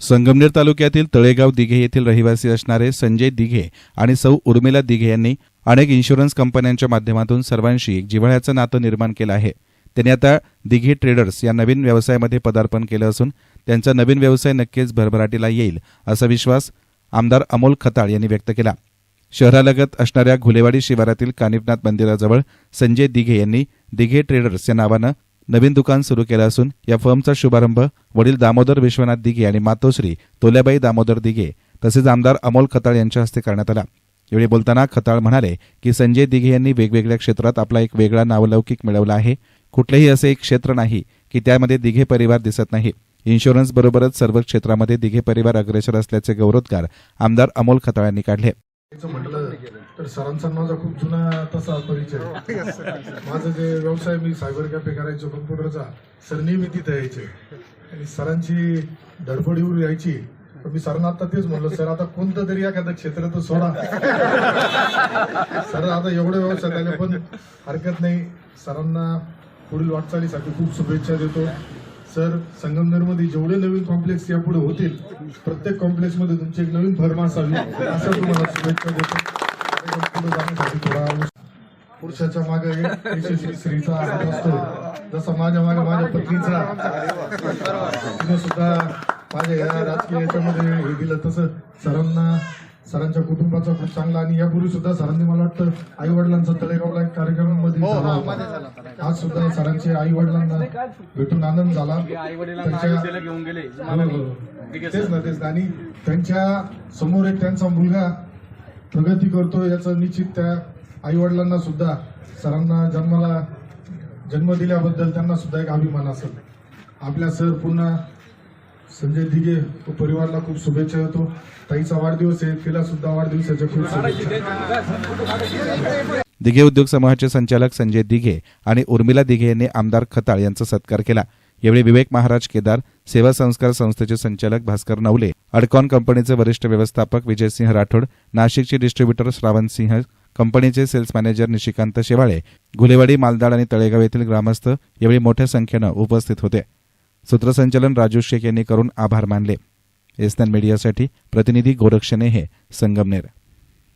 संगमनेर तालुक्यातील तळेगाव दिघे येथील रहिवासी असणारे संजय दिघे आणि सौ उर्मिला दिघे यांनी अनेक इन्शुरन्स कंपन्यांच्या माध्यमातून सर्वांशी एक जिव्हाळ्याचं नातं निर्माण केलं आहे. त्यांनी आता दिघे ट्रेडर्स या नवीन व्यवसायामध्ये पदार्पण केलं असून त्यांचा नवीन व्यवसाय नक्कीच भरभराटीला येईल असा विश्वास आमदार अमोल खताळ यांनी व्यक्त केला. शहरालगत असणाऱ्या घुलेवाडी शिवारातील कानिफनाथ मंदिराजवळ संजय दिघे यांनी दिघे ट्रेडर्स या नावानं नवीन दुकान सुरू केलं असून या फर्मचा शुभारंभ वडील दामोदर विश्वनाथ दिघे आणि मातोश्री तोल्याबाई दामोदर दिघे तसेच आमदार अमोल खताळ यांच्या हस्ते करण्यात आला. यावेळी बोलताना खताळ म्हणाले की संजय दिघे यांनी वेगवेगळ्या क्षेत्रात आपला एक वेगळा नावलौकिक मिळवला आहे. कुठलेही असे एक क्षेत्र नाही की त्यामध्ये दिघे परिवार दिसत नाही. इन्शुरन्स बरोबरच सर्व क्षेत्रामध्ये दिघे परिवार अग्रेसर असल्याचे गौरवोद्गार आमदार अमोल खताळ यांनी काढले. म्हटलं तर सरांचा माझा खूप जुना तसा परिचय. माझं जे व्यवसाय मी सायबर कॅफे करायचो कम्प्युटरचा सर नेहमी तिथे यायचे. आणि सरांची धडपड एवढी यायची तर मी सरांना आता तेच म्हणलं सर आता कोणतं तरी एखादं क्षेत्र तर सोडा. सर आता एवढं व्यवसाय झाले पण हरकत नाही. सरांना पुढील वाटचालीसाठी खूप शुभेच्छा देतो. सर संगमनेरमध्ये जेवढे नवीन कॉम्प्लेक्स यापुढे होतील प्रत्येक कॉम्प्लेक्समध्ये तुमची एक नवीन फर्म असावी असं तुम्हाला शुभेच्छा देतो. पुरुषाच्या मागे एक यशस्वी स्त्रीचा हात असतो. जसा माझ्या मागे माझ्या पत्नीचा. तिने सुद्धा माझ्या या राजकीय याच्यामध्ये हे दिलं तसं. सरांना सरांच्या कुटुंबाचा खूप चांगला आणि यापूर्वी सुद्धा सरांनी मला वाटतं आई वडिलांचा तळेगावला एक कार्यक्रमामध्ये झाला होता. आज सुद्धा सरांचे आई वडिलांना भेटून आनंद झाला गेले हो, हो. तेच ना तेच ना. आणि त्यांच्यासमोर एक त्यांचा मुलगा प्रगती करतो याचं निश्चित त्या आई वडिलांना सुद्धा सरांना जन्माला जन्म दिल्याबद्दल त्यांना सुद्धा एक अभिमान असेल आपल्या सर पुन्हा संजय दिघे तो परिवाराला खूप शुभेच्छा देतो. ताईचा वाढदिवस आहे तिला सुद्धा वाढदिवसाच्या खूप शुभेच्छा. दिघे उद्योग समूहाचे संचालक संजय दिघे आणि उर्मिला दिघे यांनी आमदार खताळ यांचा सत्कार केला. यावेळी विवेक महाराज केदार सेवा संस्कार संस्थेचे संचालक भास्कर नवले अडकॉन कंपनीचे वरिष्ठ व्यवस्थापक विजयसिंह राठोड नाशिकचे डिस्ट्रीब्युटर श्रावण सिंह कंपनीचे सेल्स मॅनेजर निशिकांत शेवाळे घुलेवाडी मालदाड आणि तळेगाव येथील ग्रामस्थ यावेळी मोठ्या संख्येनं उपस्थित होते. सूत्रसंचलन राजू शेख यांनी करून आभार मानले. एसनॅन मीडियासाठी प्रतिनिधी गोरक्षणे हे संगमनेर.